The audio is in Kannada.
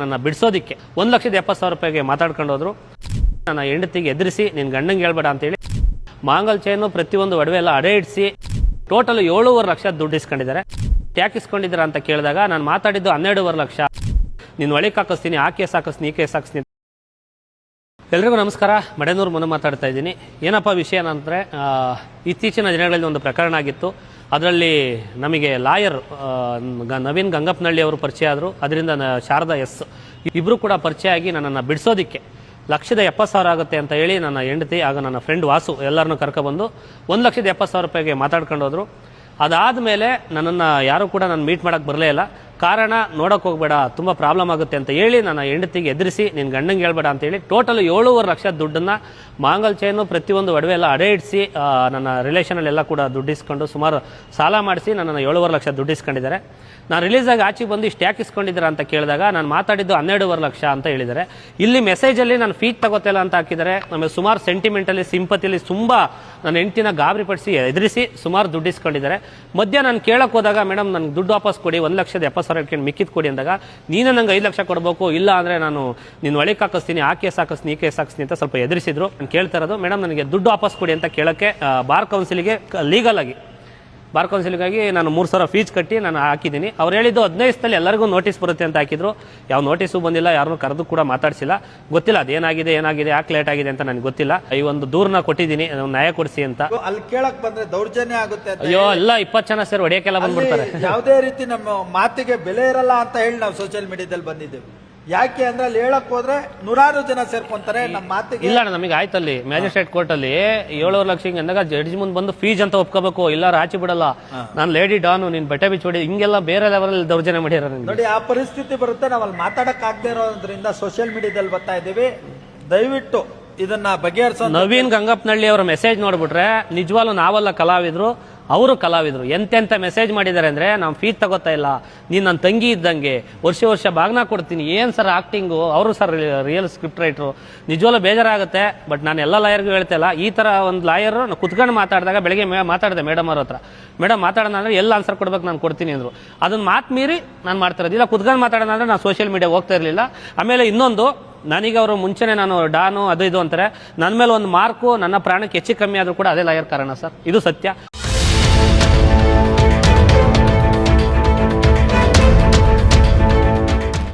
ನನ್ನ ಬಿಡಿಸೋದಕ್ಕೆ ಒಂದು ಲಕ್ಷದ ಎಪ್ಪತ್ತು ಸಾವಿರ ರೂಪಾಯಿಗೆ ಮಾತಾಡ್ಕೊಂಡು ಹೋದ್ರು. ನನ್ನ ಹೆಂಡತಿಗೆ ಎದುರಿಸಿ ನಿನ್ನ ಗಂಡಂಗೆ ಹೇಳ್ಬೇಡ ಅಂತೇಳಿ ಮಾಂಗಲ್ ಚೈನು ಪ್ರತಿಯೊಂದು ಒಡವೆ ಎಲ್ಲ ಅಡೆ ಇಡಿಸಿ ಟೋಟಲ್ ಏಳೂವರೆ ಲಕ್ಷ ದುಡ್ಡು ಇಸ್ಕೊಂಡಿದ್ದಾರೆ. ಟ್ಯಾಕ್ ಅಂತ ಕೇಳಿದಾಗ ನಾನು ಮಾತಾಡಿದ್ದು ಹನ್ನೆರಡೂವರೆ ಲಕ್ಷ. ನಿನ್ನ ಒಳಗೆ ಹಾಕಿಸ್ತೀನಿ ಆ ಕೇಸ್ ಹಾಕಿಸ್ತೀನಿ ಈ ಕೇಸ್ ಹಾಕಿಸ್ತೀನಿ ಎಲ್ರಿಗೂ ನಮಸ್ಕಾರ. ಮಡೆನೂರು ಮನು ಮಾತಾಡ್ತಾ ಇದ್ದೀನಿ. ಏನಪ್ಪ ವಿಷಯ ಏನಂದರೆ ಇತ್ತೀಚಿನ ದಿನಗಳಲ್ಲಿ ಒಂದು ಪ್ರಕರಣ ಆಗಿತ್ತು. ಅದರಲ್ಲಿ ನಮಗೆ ಲಾಯರ್ ನವೀನ್ ಗಂಗಪ್ಪನಹಳ್ಳಿ ಅವರು ಪರಿಚಯ ಆದರು. ಅದರಿಂದ ನ- ಶಾರದಾ ಎಸ್. ಇಬ್ಬರು ಕೂಡ ಪರಿಚಯ ಆಗಿ ನನ್ನನ್ನು ಬಿಡಿಸೋದಕ್ಕೆ. ಲಕ್ಷದ ಎಪ್ಪತ್ತು ಸಾವಿರ ಆಗುತ್ತೆ ಅಂತ ಹೇಳಿ ನನ್ನ ಹೆಂಡತಿ, ಆಗ ನನ್ನ ಫ್ರೆಂಡ್ ವಾಸು ಎಲ್ಲರನ್ನೂ ಕರ್ಕೊಬಂದು ಒಂದು ಲಕ್ಷದ ಎಪ್ಪತ್ತು ಸಾವಿರ ರೂಪಾಯಿಗೆ ಮಾತಾಡ್ಕೊಂಡು ಹೋದರು. ಅದಾದ ಮೇಲೆ ನನ್ನನ್ನು ಯಾರೂ ಕೂಡ ನಾನು ಮೀಟ್ ಮಾಡೋಕ್ಕೆ ಬರಲೇ ಇಲ್ಲ. ಕಾರಣ ನೋಡೋಕೆ ಹೋಗಬೇಡ, ತುಂಬ ಪ್ರಾಬ್ಲಮ್ ಆಗುತ್ತೆ ಅಂತ ಹೇಳಿ ನನ್ನ ಹೆಂಡತಿಗೆ ಎದುರಿಸಿ ನಿನ್ನ ಗಂಡಂಗೆ ಹೇಳ್ಬೇಡ ಅಂತ ಹೇಳಿ ಟೋಟಲ್ ಏಳುವರೆ ಲಕ್ಷ ದುಡ್ಡನ್ನು ಮಾಂಗಲ್ ಚೈನು ಪ್ರತಿಯೊಂದು ಒಡವೆ ಎಲ್ಲ ಅಡೆ ಇಡಿಸಿ ನನ್ನ ರಿಲೇಷನಲ್ಲೆಲ್ಲ ಕೂಡ ದುಡ್ಡಿಸ್ಕೊಂಡು ಸುಮಾರು ಸಾಲ ಮಾಡಿಸಿ ನನ್ನನ್ನು ಏಳುವರೆ ಲಕ್ಷ ದುಡ್ಡಿಸ್ಕೊಂಡಿದ್ದಾರೆ. ನಾನು ರಿಲೀಸ್ ಆಗಿ ಆಚೆಗೆ ಬಂದು ಇಷ್ಟು ಯಾಕೆ ಇಸ್ಕೊಂಡಿದ್ದೀರಾ ಅಂತ ಕೇಳಿದಾಗ ನಾನು ಮಾತಾಡಿದ್ದು ಹನ್ನೆರಡೂವರೆ ಲಕ್ಷ ಅಂತ ಹೇಳಿದ್ದಾರೆ. ಇಲ್ಲಿ ಮೆಸೇಜಲ್ಲಿ ನಾನು ಫೀಟ್ ತಗೋತಿಲ್ಲ ಅಂತ ಹಾಕಿದ್ದಾರೆ. ನಮಗೆ ಸುಮಾರು ಸೆಂಟಿಮೆಂಟಲ್ಲಿ ಸಿಂಪತಿಲಿ ತುಂಬ ನನ್ನ ಹೆಂಡತಿನ ಗಾಬರಿ ಪಡಿಸಿ, ಎದುರಿಸಿ ಸುಮಾರು ದುಡ್ಡಿಸ್ಕೊಂಡಿದ್ದಾರೆ. ಮಧ್ಯ ನಾನು ಕೇಳಕ್ಕೆ ಹೋದಾಗ ಮೇಡಮ್ ನನಗೆ ದುಡ್ಡು ವಾಪಸ್ ಕೊಡಿ, ಒಂದು ಲಕ್ಷದ ಎಪ್ಪತ್ತು ಸಾವಿರ ಇಟ್ಕೊಂಡು ಮಿಕ್ಕಿದ್ ಕೊಡಿ ಅಂದಾಗ, ನೀನು ನಂಗೆ ಐದು ಲಕ್ಷ ಕೊಡಬೇಕು, ಇಲ್ಲ ಅಂದರೆ ನಾನು ನಿನ್ನ ಒಳಗೆ ಹಾಕಿಸ್ತೀನಿ ಆ ಕೇಸ್ ಹಾಕಿಸ್ತೀನಿ ಈ ಕೇಸ್ ಹಾಕಿಸ್ತೀನಿ ಅಂತ ಸ್ವಲ್ಪ ಎದುರಿಸಿದ್ರು. ನಾನು ಕೇಳ್ತಾ ಇರೋದು ಮೇಡಮ್ ನನಗೆ ದುಡ್ಡು ವಾಪಸ್ ಕೊಡಿ ಅಂತ ಕೇಳೋಕ್ಕೆ ಬಾರ್ ಕೌನ್ಸಿಲಿಗೆ ಲೀಗಲ್ ಆಗಿ ಬಾರ್ ಕೌನ್ಸಿಲ್ಗಾಗಿ ನಾನು ಮೂರು ಸಾವಿರ ಫೀಸ್ ಕಟ್ಟಿ ನಾನು ಹಾಕಿದ್ದೀನಿ. ಅವ್ರು ಹೇಳಿದ್ದು ಹದಿನೈದು ದಿವಸದಲ್ಲಿ ಎಲ್ಲರಿಗೂ ನೋಟಿಸ್ ಬರುತ್ತೆ ಅಂತ ಹಾಕಿದ್ರು. ಯಾವ ನೋಟಿಸು ಬಂದಿಲ್ಲ ಯಾರನ್ನೂ ಕರೆದು ಕೂಡ ಮಾತಾಡಿಸಿಲ್ಲ. ಗೊತ್ತಿಲ್ಲ ಅದೇನಾಗಿದೆ ಏನಾಗಿದೆ ಯಾಕೆ ಲೇಟ್ ಆಗಿದೆ ಅಂತ ನನಗೆ ಗೊತ್ತಿಲ್ಲ. ಈ ಒಂದು ದೂರನ್ನ ಕೊಟ್ಟಿದ್ದೀನಿ ನ್ಯಾಯ ಕೊಡಿಸಿ ಅಂತ. ಅಲ್ಲಿ ಕೇಳಕ್ ಬಂದ್ರೆ ದೌರ್ಜನ್ಯ ಆಗುತ್ತೆ ಅಯ್ಯೋ ಎಲ್ಲ ಇಪ್ಪತ್ತು ಜನ ಸೇರಿ ಒಡೆಯಕ್ಕೆಲ್ಲ ಬಂದ್ಬಿಡ್ತಾರೆ. ಯಾವುದೇ ರೀತಿ ನಮ್ಮ ಮಾತಿಗೆ ಬೆಲೆ ಇರಲ್ಲ ಅಂತ ಹೇಳಿ ನಾವು ಸೋಷಿಯಲ್ ಮೀಡಿಯಾದಲ್ಲಿ ಬಂದಿದ್ದೇವೆ. ಯಾಕೆ ಅಂದ್ರೆ ಅಲ್ಲಿ ಹೇಳಕ್ ಹೋದ್ರೆ ನೂರಾರು ಜನ ಸೇರ್ಕೊಂತಾರೆ ನಮ್ಮ ಮಾತಿಗೆ ಇಲ್ಲ ಅಣ್ಣ, ನಮಗೆ ಆಯ್ತಲ್ಲಿ ಮ್ಯಾಜಿಸ್ಟ್ರೇಟ್ ಕೋರ್ಟಲ್ಲಿ ಏಳುವರೆ ಲಕ್ಷ ಹಿಂಗೆ ಅಂದಾಗ ಜಡ್ಜ್ ಮುಂದೆ ಬಂದು ಫೀಸ್ ಅಂತ ಒಪ್ಕೋಬೇಕು ಇಲ್ಲ ಆಚೆ ಬಿಡಲ್ಲ. ನಾನು ಲೇಡಿ ಡಾನು ನೀನ್ ಬಟ್ಟೆ ಬಿಚ್ಚಿ ಹೊಡಿ. ಹಿಂಗೆಲ್ಲ ಬೇರೆ ಲೆವೆಲ್ ದೌರ್ಜನ್ಯ ಮಾಡ್ಯಾರ ನಿಮ್ಗೆ. ನೋಡಿ ಆ ಪರಿಸ್ಥಿತಿ ಬರುತ್ತೆ. ನಾವು ಅಲ್ಲಿ ಮಾತಾಡಕ್ ಆಗದೆ ಇರೋದ್ರಿಂದ ಸೋಷಿಯಲ್ ಮೀಡಿಯಾದಲ್ಲಿ ಬರ್ತಾ ಇದ್ದೀವಿ. ದಯವಿಟ್ಟು ಇದನ್ನ ಬಗೆಹರಿಸೋ ನವೀನ್ ಗಂಗಪ್ಪನಳ್ಳಿ ಅವರ ಮೆಸೇಜ್ ನೋಡ್ಬಿಟ್ರೆ ನಿಜವಾಗ್ಲೂ ನಾವೆಲ್ಲ ಕಲಾವಿದ್ರು. ಅವರು ಕಲಾವಿದರು. ಎಂತೆಂಥ ಮೆಸೇಜ್ ಮಾಡಿದ್ದಾರೆ ಅಂದರೆ ನಾವು ಫೀಸ್ ತಗೋತಾ ಇಲ್ಲ. ನೀನು ನನ್ನ ತಂಗಿ ಇದ್ದಂಗೆ. ವರ್ಷ ವರ್ಷ ಬಾಗ್ನ ಕೊಡ್ತೀನಿ. ಏನು ಸರ್ ಆಕ್ಟಿಂಗು ಅವರು ಸರ್ ರಿಯಲ್ ಸ್ಕ್ರಿಪ್ಟ್ ರೈಟ್ರು ನಿಜವಲ್ಲ ಬೇಜಾರಾಗುತ್ತೆ ಬಟ್ ನಾನು ಎಲ್ಲ ಲಾಯರ್ಗೂ ಹೇಳ್ತಾ ಇಲ್ಲ. ಈ ಥರ ಒಂದು ಲಾಯರ್ ಕುತ್ಕೊಂಡು ಮಾತಾಡಿದಾಗ ಬೆಳಗ್ಗೆ ಮೇ- ಮಾತಾಡಿದೆ ಮೇಡಮ್ ಅವ್ರ ಹತ್ರ. ಮೇಡಮ್ ಮಾತಾಡೋಣ ಅಂದರೆ ಎಲ್ಲ ಆನ್ಸರ್ ಕೊಡ್ಬೇಕು, ನಾನು ಕೊಡ್ತೀನಿ ಅಂದರು. ಅದನ್ನ ಮಾತು ಮೀರಿ ನಾನು ಮಾಡ್ತಾ ಇರೋದಿಲ್ಲ ಕುತ್ಕೊಂಡು ಮಾತಾಡೋಣ ಅಂದರೆ ನಾನು ಸೋಷಿಯಲ್ ಮೀಡಿಯಾ ಹೋಗ್ತಾ ಇರಲಿಲ್ಲ. ಆಮೇಲೆ ಇನ್ನೊಂದು, ನನಗೆ ಅವರು ಮುಂಚೆನೆ ನಾನು ಡಾನು, ಅದು ಇದು ಅಂತಾರೆ. ನನ್ನ ಮೇಲೆ ಒಂದು ಮಾರ್ಕು ನನ್ನ ಪ್ರಾಣಕ್ಕೆ ಹೆಚ್ಚು ಕಮ್ಮಿ ಆದರೂ ಕೂಡ ಅದೇ ಲಾಯರ್ ಕಾರಣ ಸರ್ ಇದು ಸತ್ಯ.